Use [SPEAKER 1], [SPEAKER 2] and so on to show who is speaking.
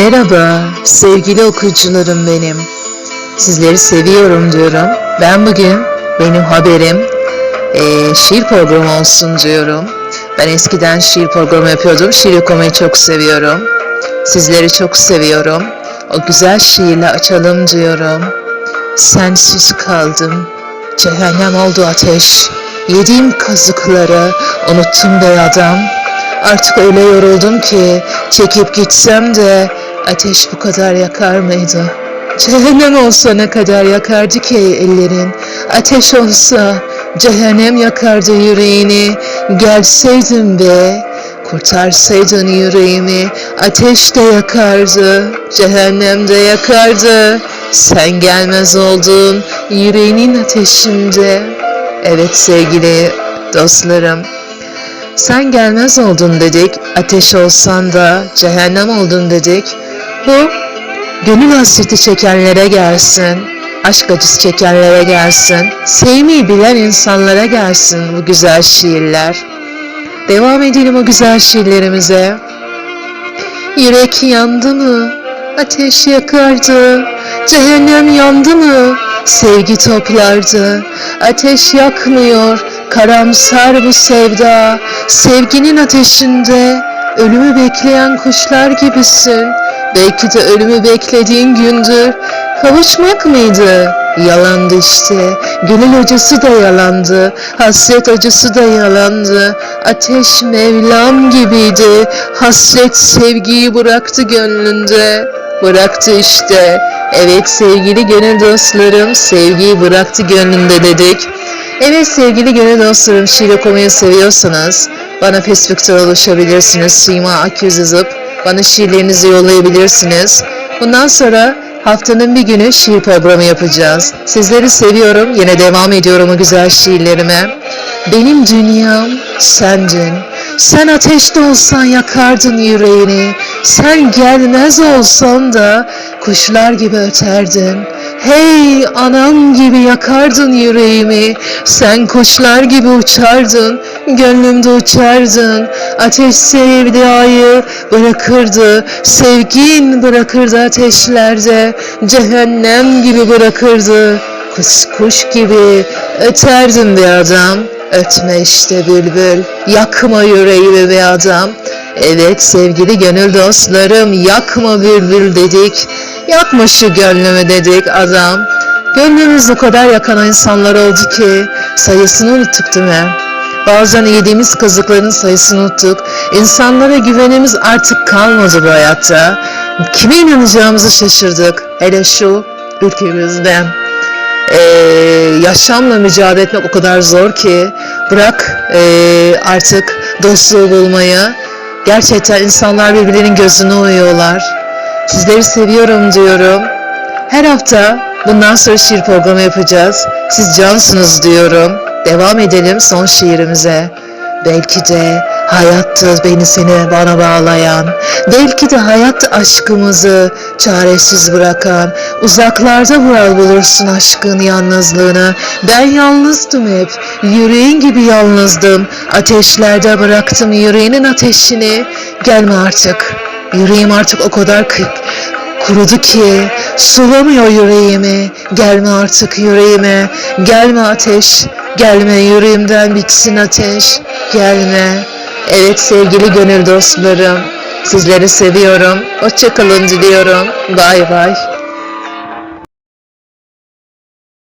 [SPEAKER 1] Merhaba sevgili okuyucularım benim. Sizleri seviyorum diyorum. Ben bugün benim haberim eee, şiir programı olsun diyorum. Ben eskiden şiir programı yapıyordum. Şiir okumayı çok seviyorum. Sizleri çok seviyorum. O güzel şiirle açalım diyorum. Sensiz kaldım. Cehennem oldu ateş. Yediğim kazıkları unuttum be adam. Artık öyle yoruldum ki çekip gitsem de ateş bu kadar yakar mıydı? Cehennem olsa ne kadar yakardı ki ellerin? Ateş olsa cehennem yakardı yüreğini. Gelseydin be, kurtarsaydın yüreğimi. Ateş de yakardı, cehennem de yakardı. Sen gelmez oldun yüreğinin ateşinde. Evet sevgili dostlarım, sen gelmez oldun dedik, ateş olsan da cehennem oldun dedik. Bu gönül hasreti çekenlere gelsin, aşk acısı çekenlere gelsin, sevmeyi bilen insanlara gelsin bu güzel şiirler. Devam edelim o güzel şiirlerimize. Yürek yandı mı? Ateş yakardı. Cehennem yandı mı? Sevgi toplardı. Ateş yakmıyor. Karamsar bu sevda. Sevginin ateşinde ölümü bekleyen kuşlar gibisin. Belki de ölümü beklediğin gündür. Kavuşmak mıydı? Yalandı işte. Gönül acısı da yalandı. Hasret acısı da yalandı. Ateş Mevlam gibiydi. Hasret sevgiyi bıraktı gönlünde. Bıraktı işte. Evet sevgili gönül dostlarım, sevgiyi bıraktı gönlünde dedik. Evet sevgili gönül dostlarım, şiir okumayı seviyorsanız bana Facebook'ta ulaşabilirsiniz. Sima Akyüz yazıp bana şiirlerinizi yollayabilirsiniz. Bundan sonra haftanın bir günü şiir programı yapacağız. Sizleri seviyorum. Yine devam ediyorum o güzel şiirlerime. Benim dünyam sendin. Sen ateşte olsan yakardın yüreğini. Sen gelmez olsan da kuşlar gibi öterdin. Hey anam gibi yakardın yüreğimi. Sen kuşlar gibi uçardın. Gönlümde uçardın. Ateş sevdayı bırakırdı. Sevgin bırakırdı ateşlerde. Cehennem gibi bırakırdı. Kuş kuş gibi öterdin bir adam. Ötme işte bülbül, yakma yüreğimi be adam. Evet sevgili gönül dostlarım, yakma bülbül dedik. Yakma şu gönlümü dedik adam. Gönlümüz o kadar yakan insanlar oldu ki sayısını unuttuk değil mi? Bazen yediğimiz kazıkların sayısını unuttuk. İnsanlara güvenimiz artık kalmadı bu hayatta. Kime inanacağımızı şaşırdık. Hele şu ülkemizden e, yaşamla mücadele etmek o kadar zor ki bırak e, artık dostluğu bulmayı. Gerçekten insanlar birbirlerinin gözüne uyuyorlar. Sizleri seviyorum diyorum. Her hafta bundan sonra şiir programı yapacağız. Siz cansınız diyorum. Devam edelim son şiirimize. Belki de hayattı beni seni bana bağlayan. Belki de hayat aşkımızı çaresiz bırakan. Uzaklarda bural bulursun aşkın yalnızlığını. Ben yalnızdım hep. Yüreğin gibi yalnızdım. Ateşlerde bıraktım yüreğinin ateşini. Gelme artık. Yüreğim artık o kadar kurudu ki sulamıyor yüreğimi. Gelme artık yüreğime. Gelme ateş. Gelme yüreğimden bitsin ateş. Gelme. Evet sevgili gönül dostlarım. Sizleri seviyorum. Hoşçakalın diliyorum. Bay bay.